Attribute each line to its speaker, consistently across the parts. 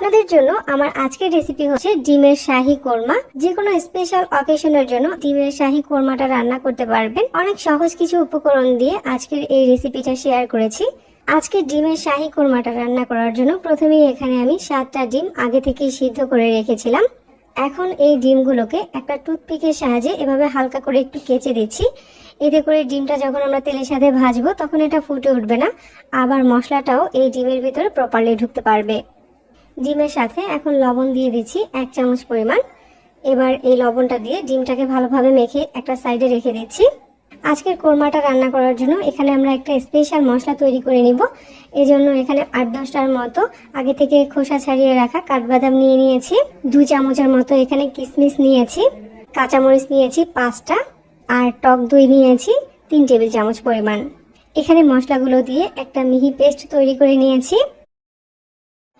Speaker 1: আপনাদের জন্য আমার আজকের রেসিপি হচ্ছে ডিমের শাহি কোরমা। যে কোনো স্পেশাল অকেশনের জন্য ডিমের শাহি কোরমাটা রান্না করতে পারবেন। অনেক সহজ কিছু উপকরণ দিয়ে আজকের এই রেসিপিটা শেয়ার করেছি। আজকে ডিমের শাহি কোরমাটা রান্না করার জন্য প্রথমেই এখানে আমি সাতটা ডিম আগে থেকেই সিদ্ধ করে রেখেছিলাম। এখন এই ডিমগুলোকে একটা টুথপিকের সাহায্যে এভাবে হালকা করে একটু কেচে দিচ্ছি। এতে করে ডিমটা যখন আমরা তেলের সাথে ভাজবো তখন এটা ফুটে উঠবে না। আবার মশলাটাও এই ডিমের ভিতরে প্রপারলি ঢুকতে পারবে। ডিমের সাথে এখন লবণ দিয়ে দিচ্ছি এক চামচ পরিমাণ। এবার এই লবণটা দিয়ে ডিমটাকে ভালোভাবে মেখে একটা সাইডে রেখে দিচ্ছি। আজকের কোরমাটা রান্না করার জন্য এখানে আমরা একটা স্পেশাল মশলা তৈরি করে নিব। এজন্য এখানে আট দশটার মতো আগে থেকে খোসা ছাড়িয়ে রাখা কাঠবাদাম নিয়ে নিয়েছি। দু চামচের মতো এখানে কিশমিশ নিয়েছি, কাঁচামরিচ নিয়েছি পাঁচটা, আর টক দই নিয়েছি তিন টেবিল চামচ পরিমাণ। এখানে মশলাগুলো দিয়ে একটা মিহি পেস্ট তৈরি করে নিয়েছি।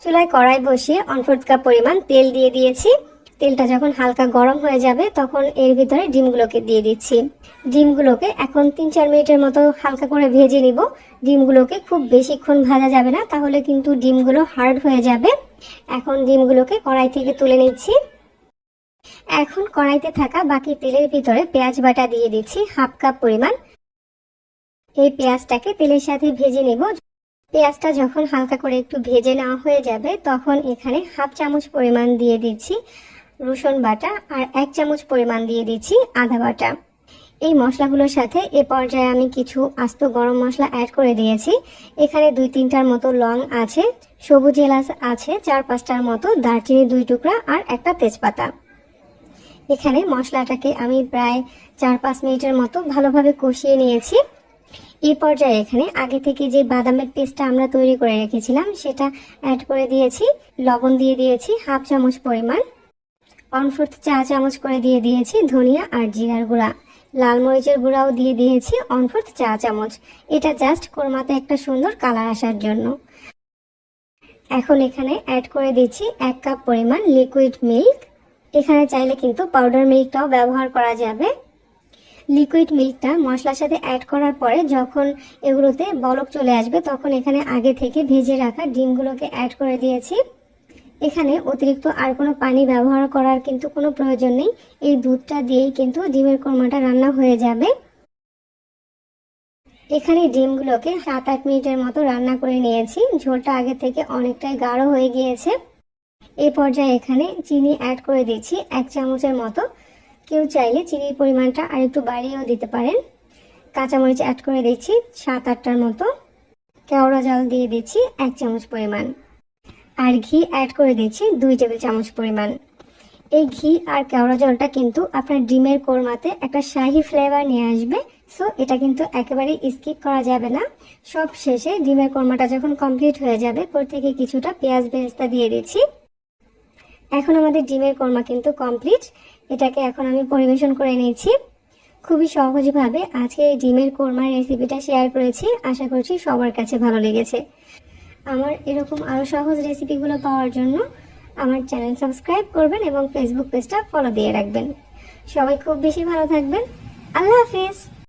Speaker 1: চুলায় কড়াই বসিয়ে অনফোর্থ কাপ পরিমাণ তেল দিয়ে দিয়েছি। তেলটা যখন হালকা গরম হয়ে যাবে, তখন এর ভিতরে ডিমগুলোকে দিয়ে দিচ্ছি। ডিমগুলোকে এখন তিন চার মিনিটের মতো হালকা করে ভেজে নিব। ডিমগুলোকে খুব বেশিক্ষণ ভাজা যাবে না, তাহলে কিন্তু ডিমগুলো হার্ড হয়ে যাবে। এখন ডিমগুলোকে কড়াই থেকে তুলে নিচ্ছি। এখন কড়াইতে থাকা বাকি তেলের ভিতরে পেঁয়াজ বাটা দিয়ে দিচ্ছি হাফ কাপ পরিমাণ। এই পেঁয়াজটাকে তেলের সাথে ভেজে নেব। পেঁয়াজটা যখন হালকা করে একটু ভেজে নেওয়া হয়ে যাবে, তখন এখানে হাফ চামচ পরিমাণ দিয়ে দিচ্ছি রসুন বাটা আর এক চামচ পরিমাণ দিয়ে দিচ্ছি আদা বাটা। এই মশলাগুলোর সাথে এ পর্যায়ে আমি কিছু আস্ত গরম মশলা অ্যাড করে দিয়েছি। এখানে দুই তিনটার মতো লং আছে, সবুজ এলাচ আছে, চার পাঁচটার মতো দারচিনি দুই টুকরা আর একটা তেজপাতা। এখানে মশলাটাকে আমি প্রায় চার পাঁচ মিনিটের মতো ভালোভাবে কষিয়ে নিয়েছি। এই পর্যায়ে এখানে আগে থেকে যে বাদামের পেস্টটা আমরা তৈরি করে রেখেছিলাম, সেটা অ্যাড করে দিয়েছি। লবণ দিয়ে দিয়েছি হাফ চামচ পরিমাণ। ওয়ান ফোর্থ চা চামচ করে দিয়ে দিয়েছি ধনিয়া আর জিরার গুঁড়া। লাল মরিচের গুঁড়াও দিয়ে দিয়েছি ওয়ান ফোর্থ চা চামচ। এটা জাস্ট কোরমাতে একটা সুন্দর কালার আসার জন্য। এখন এখানে অ্যাড করে দিচ্ছি এক কাপ পরিমাণ লিকুইড মিল্ক এখানে চাইলে কিন্তু পাউডার মিল্কটাও ব্যবহার করা যাবে। লিকুইড মিল্কটা মশলার সাথে অ্যাড করার পরে যখন এগুলোতে বলক চলে আসবে, তখন এখানে আগে থেকে ভেজে রাখা ডিমগুলোকে অ্যাড করে দিয়েছি। এখানে অতিরিক্ত আর কোনো পানি ব্যবহার করার কিন্তু কোনো প্রয়োজন নেই। এই দুধটা দিয়েই কিন্তু ডিমের কোরমাটা রান্না হয়ে যাবে। এখানে ডিমগুলোকে সাত আট মিনিটের মতো রান্না করে নিয়েছি। ঝোলটা আগে থেকে অনেকটাই গাঢ় হয়ে গিয়েছে। এই পর্যায়ে এখানে চিনি অ্যাড করে দিচ্ছি এক চামচের মতো। কেউ চাইলে চিনির পরিমাণটা আর একটু বাড়িয়েও দিতে পারেন। কাঁচামরিচ অ্যাড করে দিচ্ছি সাত আটটার মতো। কেওড়া জল দিয়ে দিচ্ছি এক চামচ পরিমাণ। আর ঘি অ্যাড করে দিচ্ছি দুই টেবিল চামচ পরিমাণ। এই ঘি আর কেওড়া জলটা কিন্তু আপনার ডিমের কোরমাতে একটা শাহি ফ্লেভার নিয়ে আসবে। সো এটা কিন্তু একেবারেই স্কিপ করা যাবে না। সব শেষে ডিমের কোরমাটা যখন কমপ্লিট হয়ে যাবে পর থেকে কিছুটা পেঁয়াজ বেরেস্তা দিয়ে দিচ্ছি। এখন আমাদের ডিমের কোরমা কিন্তু কমপ্লিট। এটাকে এখন আমি পরিবেশন করে নিয়েছি। খুবই সহজভাবে আজকে এই ডিমের কোরমার রেসিপিটা শেয়ার করেছি। আশা করছি সবার কাছে ভালো লেগেছে। আমার এরকম আরও সহজ রেসিপিগুলো পাওয়ার জন্য আমার চ্যানেল সাবস্ক্রাইব করবেন এবং ফেসবুক পেজটা ফলো দিয়ে রাখবেন। সবাই খুব বেশি ভালো থাকবেন। আল্লাহ হাফিজ।